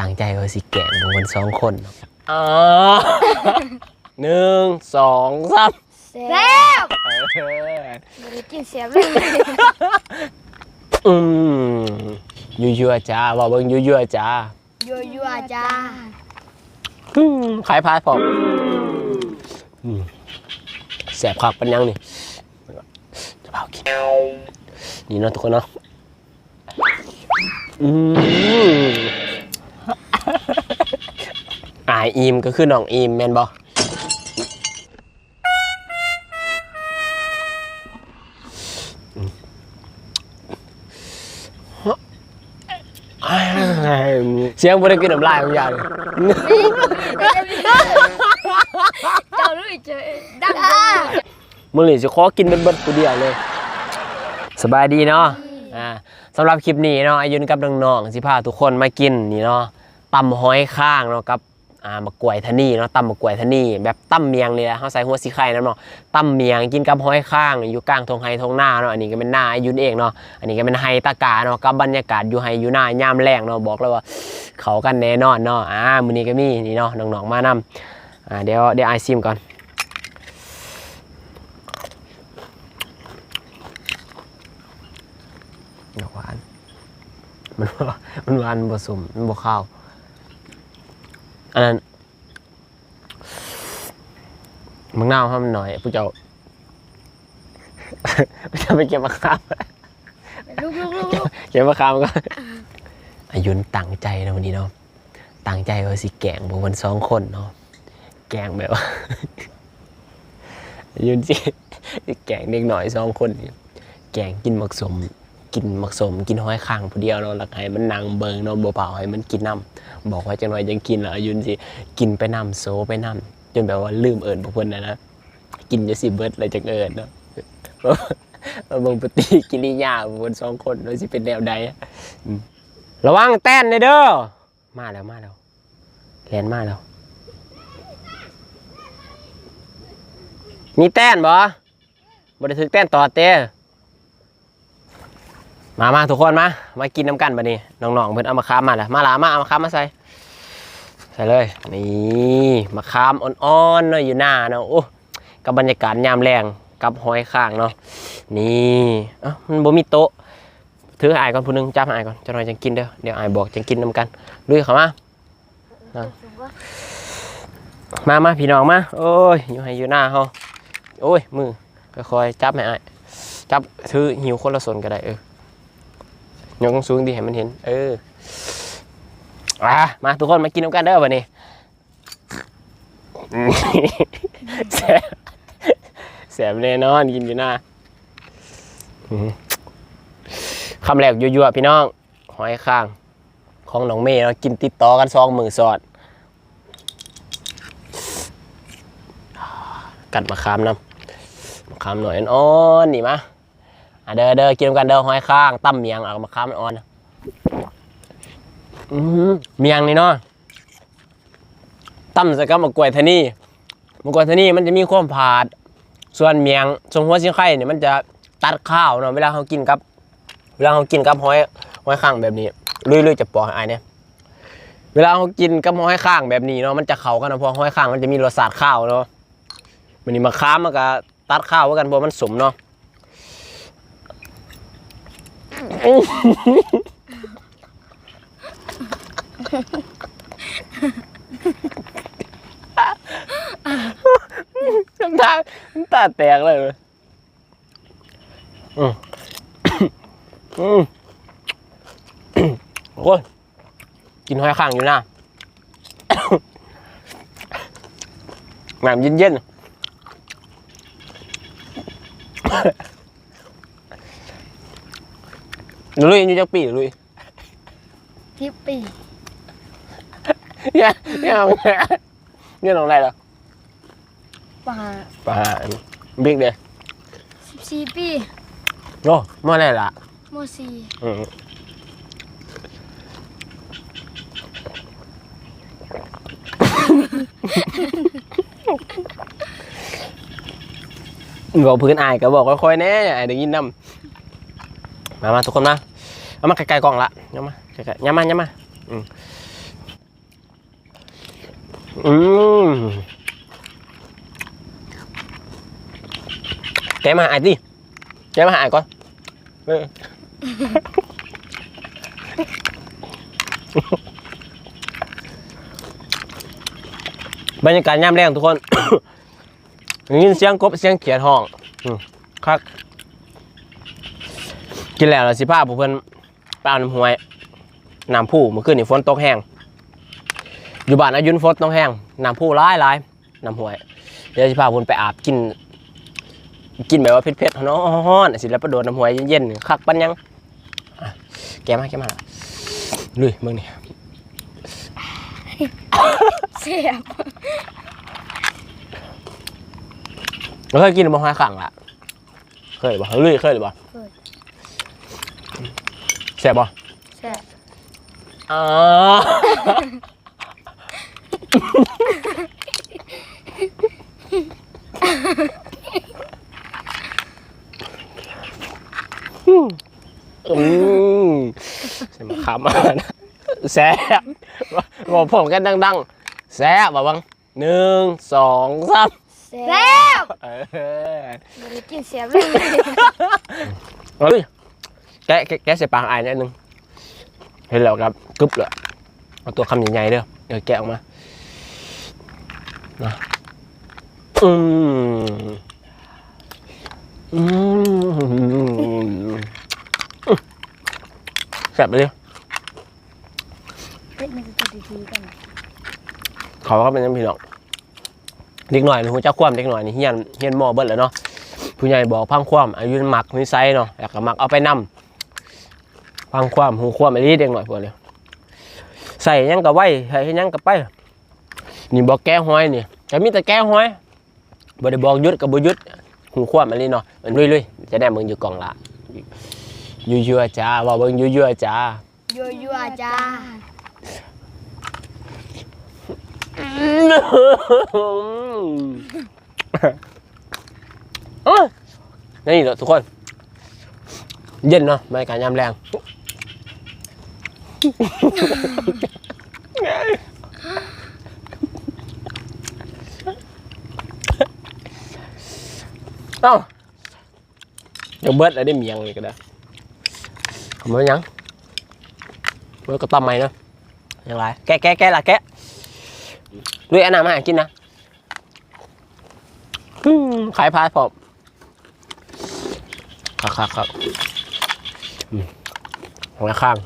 ตั้งใจว่าสิแกล้งบางคนสองคนอ๋อหนึ่งสองสามแซ่บเออบ่ได้กินแซ่บเลยอืมยั่วๆจ้าว่าเบิ่งยั่วๆจ้ายัวยัวๆจ้าอืมขายพายพร้อมอืมแสบคักปันยังนี่จะเผากินนี่เนาะทุกคนเนาะอืมอายอีมก็คือน้องอีมแม่นบ่อ้ายเสียงบ่ได้กินน้ำลายของยายเลยเจ้ารู้เจอดังมึงนี่จะขอกินเป็นเบิดกูเดียวเลย สบายดีเนาะอ่าสำหรับคลิปนี้เนาะอายุนกับน้องๆสิพาทุกคนมากินนี่เนาะตำหอยข้างเนาะกับ อ่ามะกวยทะนี่เนาะตำมะกวยทะนี่แบบตำเมียงนี่แหละเฮาใส่หัวสีไข่นํเนาะตำเมียงกินกับห้อยข้างอยู่กลางทงไฮทงหน้าเนาะอันนี้ก็เป็นหน้าอายุนเองเนาะอันนี้ก็เป็นไฮตะกาเนาะกับบรรยากาศอยู่ไฮอยู่หน้ายามแรงเนาะบอกเลยว่าเขากันแน่นอนเนาะอ่ามือนี้ก็มีนี่เนาะน้องๆมานํอ่าเดี๋ยวเดี๋ยวไอซิมก่อนหวานมันว่ามันหวานผสมมันบวข้าว อันนั้นมังนาวให้มันหน่อยผู้เจ้าผู้เจ้าไปเก็บมะขามลูกลูกลูกเก็บเก็บมะขามก็อายุนตั้งใจนะวันนี้เนาะตั้งใจว่าสิแกล้งบุคคลสองคนเนาะแกล้งแบบว่าอายุนสิสิแกล้งเด็กหน่อยสองคนนี่แกล้งกินหมักสม กินหมักสมกินห้อยข้างผู้เดียวเนาะแล้วก็ให้มันนางเบิงเนาะบ่เปล่าให้มันกินน้ำบอกว่าจังหน่อยยังกินแล้วอยุนสิกินไปน้ำโซไปน้ำจนแบบว่าลืมเอิญพวกเพิ่นนะนะกินจะสิเบิดอะไรจังเอิญเนาะมาเบิ่งปฏิกิริยาของคนสองคนว่าสิเป็นแนวใดระวังแต้นเด้อมาแล้วมาแล้วแลนมาแล้วมีแต้นบ่บ่ได้ถึกแต้นต่อเต้ มามาทุกคนมา มากินน้ำกันบัดนี้น้องๆเพิ่นเอามาคามมาแล้วมาลามาเอามาคามมาใส่ใส่เลยนี่มาคามอ่อนๆเนาะอยู่หน้าเนาะโอ้กับบรรยากาศยามแรงกับหอยข้างเนาะนี่เอ้มันบ่มีโต๊ะถือให้ก่อนผู้หนึงจับให้ก่อนจะหน่อยจังกินเด้อเดี๋ยวไอายบอกจังกินน้ำกันลุยเข้ามามามาพี่น้องมาโอ้ยอยู่ให้อยู่หน้าเฮาโอ้ยมือค่อยๆจับให้อายจับถือหิวคนละส่วนก็ได้เออ ยกสูงดีให้มันเห็น เอออะมาทุกคนมากินน้ำกันเด้อวันนี้แซ่บแซ่บแน่นอนกินอยู่หน้าคำแรกยั่วๆพี่น้อง หอยข้าง ของน้องเมย์เนากินติดต่อกันสองมือสอด กัดมะขามน้ำมะขามหน่อยอ่อนๆนี่มาอะ เด้อเด้อกินกันเด้อหอยข้างตั้มเมียงเอามะขามอ่อนอื้อหือเมียงนี่เนาะตั้มสกับมะกรวยทะนี่มะกรวยทะนี่มันจะมีความผาด ส่วนเมียงทรงหัวเสียงไข่เนี่ยมันจะตัดข้าวเนาะเวลาเขากินกับ เวลาเขากินกับหอยหอยข้างแบบนี้ลุยๆจะปอกให้อเนี่ยเวลาเขากินกับหอยข้างแบบนี้เนาะมันจะเข้ากันเนะพราะหอยข้างมันจะมีรสชาติข้าวเนาะมันนี่มาค้ามันก็ตัดข้าวกันเพราะมันสมเนาะ น้ำตาน้ำตาแตกเลยเว้ยอืมอืมโอ้ยกินหอยข้างอยู่นะน้ำเย็นๆ ลุยอยู่จักปีลุยทิปปีเนี่ยเนี่ยเอาเนี่ยลงได้เหรอป่าป่าบิ๊กเด้สิบสี่ปีโอ้มาได้ละโมซีอืมบอกพื้นอายก็บอกค่อยๆแน่ไอ้เดี๋ยวยินน้ำ มามาทุกคนมาเอามาไกลๆกล่องละย้ำมาไกลๆย้ำมาย้ำมาอืมอืมแกมาหาไอ้ดิแกมาหาไอ้ก่อนเออบรรยากาศยามแรงทุกคน ยินเสียงกบเสียงเขียดห้องอืมคัก กินแล้วเราสิพาผู้เพิ่นไปเอาน้ำห้วยน้ำผู้เมื่อคืนนี่ฝนตกแห้งอยู่บ้านอายุนฝนตกแห้งน้ำผู้ร้ายร้ายน้ำห้วยเดี๋ยวสิพาเพิ่นไปอาบกิน กินแบบว่าเผ็ดๆเนาะฮ้อนๆสิแล้วไปโดดน้ำห้วยเย็นๆคักปันยังอะแกมาแกมาลุยเบิ่งนี่เสียบเราเคยกินบ่ห้อยขังละเคยบ่ลุยเคยหรือบ่เคย แซ่บบ่แซ่บอ๋อ อืมใส่มะขามมานะแซ่บบอกผมกันดังๆ แซ่บบ่บังหนึ่งสองสามแซ่บเออไม่ได้กินแซ่บเลย เฮ้ย แกะแกะแกะใส่ปากอายนิดนึงเห็นแล้วครับกึบเลยเอาตัวคำใหญ่ๆเด้อเดี๋ยวแกะออกมานะอืมอืมแซ่บไปเลยเฮ้ยมันจะกินดีๆกันเขาก็เป็นยังพี่น้องเด็กหน่อยนี่หัวเจ้าความเด็กหน่อยนี่เฮียนเฮียนหมอเบิดแล้วเนาะผู้ใหญ่บอกพังความอายุหมักนิสัยเนาะแล้วก็มักเอาไปนำ พังความหูความอะไรเด็กหน่อยพวกนี้ใส่หยังกับไว้ใส่หยังกับไป นี่บอกแก้ห้อยนี่แต่มีแต่แก้ห้อยบ่ได้บอกหยุดกับบ่หยุดหูความอะไรเนาะมันลุยๆจะได้มึงอยู่กล่องละยั่วๆจ้าว่าเบิ่งยั่วๆจ้ายัวยัวๆจ้าเอ้ยนี่เหรอทุกคน เย็นเนาะบรรยากาศยามแรง เอ้าเดี๋ยวเบิร์ดแล้วได้เมียงเลยก็ได้ขโมยยังเบิร์ดก็ตำไหมเนาะยังไรแกะแกะแกะละแกะด้วยอันน้ำมาห้กินนะขายพายผมครับครับครับหัวข้าง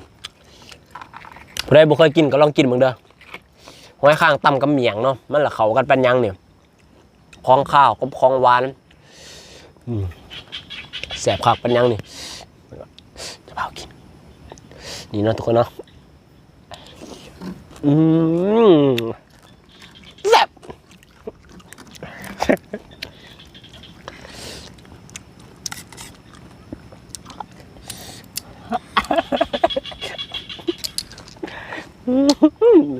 ผู้ใดบ่เคยกินก็ลองกินมึงเด้อหัวข้างตำกับเมียงเนาะมันละเขากันเป็นยังเนี่ยคลองข้าวกับคลองหวานแสบคักเป็นยังนี่จะเผากิน นี่เนาะทุกคนเนาะอืมแซ่บ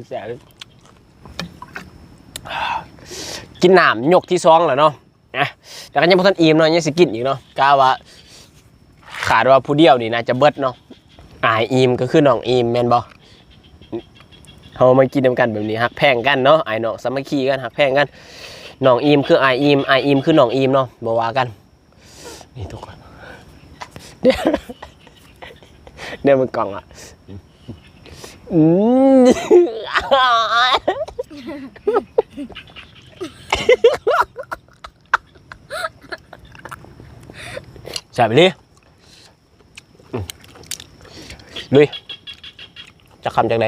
แซ่บกินหน้ำยกที่ซองแล้วเนาะนะแต่ก็ยังพ่ทันอิ่มเนาะยังสิกินอีกเนาะกล้าว่า ขาดว่าผู้เดียวนี่น่าจะเบิดเนาะอายอิ่มก็คือน้องอิ่มแมนบ่เขามากินนำกันแบบนี้ฮักแพงกันเนาะไอ้น้องสามัคคีกันฮักแพงกันน้องอิ่มคือไออิ่มออิ่มคือน้องอิ่มเนาะบ่ว่ากันนี่ทุกคนเดี๋ยวเดี๋ยวมันกล่องอะ อืมใส่ไปดิอืมลุยจะคำจากไหน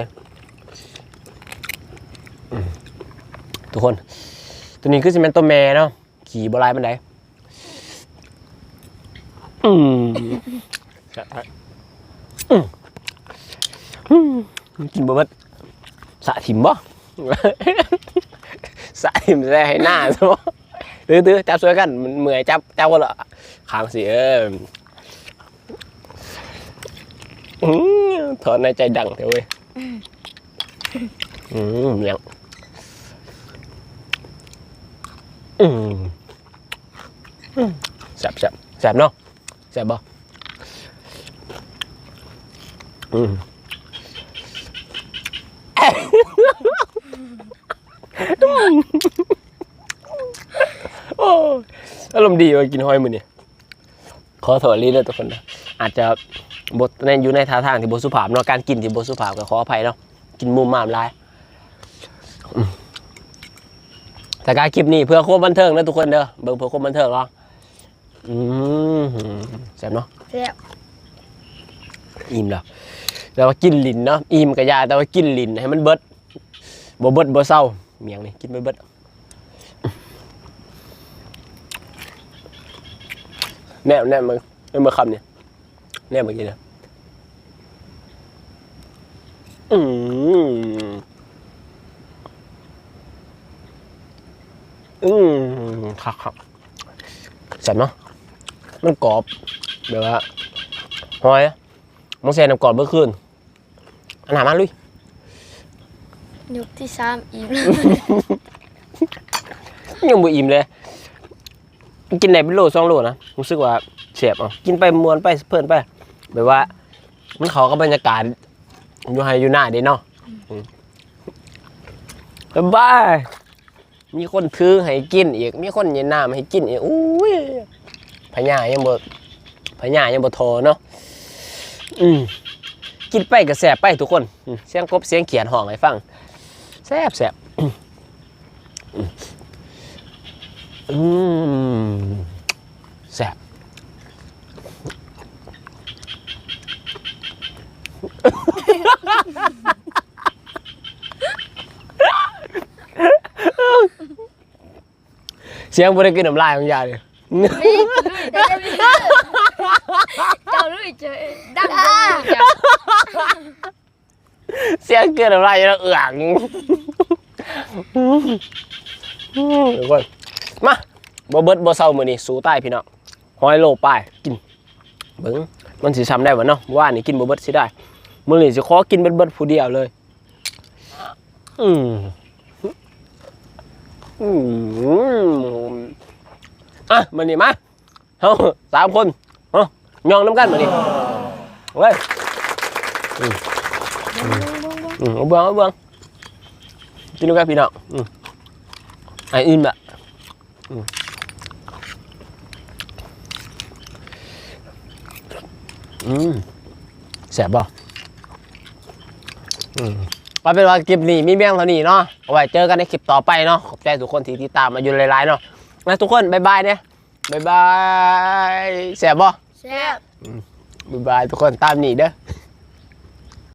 อืมทุกคน ตัวนี้คือซีเมนตัวแม่เนาะขี่บลายมันไดอืมใช่อืมอืม กินบ่เบิดสะถิ่มบ่สะถิ่มแซ่ให้หน้าซะบ่ตื้อๆจับสวยกันมันเมื่อยจับจับก็ละขางสิเอออืมถอนในใจดังเถอะเว้ยอืมเลี้ยงอืมอืมแซ่บแซ่บแซ่บเนาะแซ่บบ่อืม ด้งโอ้อารมณ์ดีว่กินหอยมือเนี่ยขอโทษลีเด้ทุกคนนะอาจจะบทในอยู่ในท่าทางที่บสุภาพเนาะการกินที่บสุภาพก็ขออภัยเนาะกินมุมมามลายแต่การคลิปนี้เพื่อควบบันเทิงนะทุกคนเด้อเบิ่งเพื่อควบบันเทิงเนาะอืมแซ่บเนาะแซ่บอิ่มแล้วแต่ว่ากินลินเนาะอิ่มกระยาแต่ว่ากินลินให้มันเบิดบ่เบิดบ่เศร้า เมียงนี่กินไม่เบิดแน่แน่มึงแน่มึงคำเนี่ยแน่เมื่อกี้นะอืมอืมครับครับแซ่บเนาะมันกรอบแบบว่าหอยมองแซนก่อนเมื่อคืนอันหามาลุย ยกที่สามอีกยังบ่อิ่มเลย กินไหนเป็นโลสองโลนะรู้สึกว่าเสียบอะกินไปมวนไปเพลินไปแบบว่า มันเขากับบรรยากาศอยู่ไฮอยู่หน้าเด้เนาะอืมสบายมีคนถือให้กินอีก มีคนเย็นน้ำให้กินอีกอุ้ยพญายังบ่พญายังบ่โทอเนาะอืมกินไปก็แสบไปทุกคนเสียงกบเสียงเขียนห้องให้ฟัง แสบแสบอืมแซ่บเสียงบริกินน้ำลายของยายเลยนี่ได้ได้ไม่ได้เจ้าลุยเจอดังดังจ้ะ เสียงเกินน้ำลายแล้วเอือกเดี๋ยวก่อนมาบ่เบิดบ่เศร้ามื้อนี้สู้ใต้พี่น้องหอยโลป้ายกินเบิ่งมันสิซ้ำได้บ่เนาะว่านี่กินบ่เบิดสิได้มื้อนี้สิขอกินเบิดเบิดผู้เดียวเลย อืมอืมอะมื้อนี้มาเฮาสามคนเฮายองน้ำกันมื้อนี้เว้ย อืมเอาเบื้องเอาเบื้องกินดูกันพี่น้องอืมไอ้อิ่มละอืมอืมแสบบ่อืมว่าเป็นว่าคลิปนี้มีเบี้ยงเท่านี้เนาะเอาไว้เจอกันในคลิปต่อไปเนาะขอบใจทุกคนที่ติดตามมาอยู่หลายๆเนาะนะทุกคนบ๊ายบายเนี่ยบ๊ายบายแสบบ่แซ่บบ๊ายบายทุกคนตามนี่เด้อ